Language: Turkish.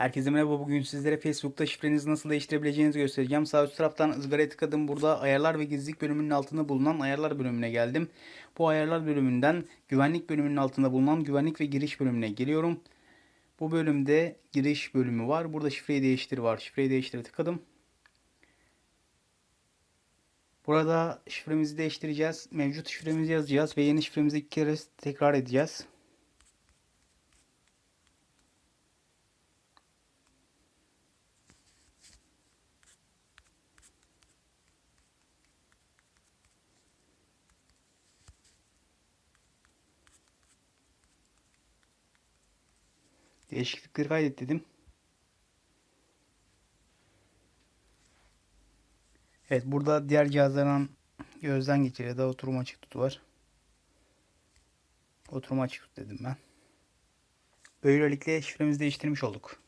Herkese merhaba. Bugün sizlere Facebook'ta şifrenizi nasıl değiştirebileceğinizi göstereceğim. Sağ üst taraftan ızgaraya tıkladım. Burada ayarlar ve gizlilik bölümünün altında bulunan ayarlar bölümüne geldim. Bu ayarlar bölümünden güvenlik bölümünün altında bulunan güvenlik ve giriş bölümüne geliyorum. Bu bölümde giriş bölümü var. Burada şifreyi değiştir var. Şifreyi değiştir tıkladım. Burada şifremizi değiştireceğiz. Mevcut şifremizi yazacağız ve yeni şifremizi iki kere tekrar edeceğiz. Değişiklikleri kaydet dedim. Evet burada diğer cihazların gözden geçir ya da oturum açık tut var. Oturum açık tut dedim ben. Böylelikle şifremizi değiştirmiş olduk.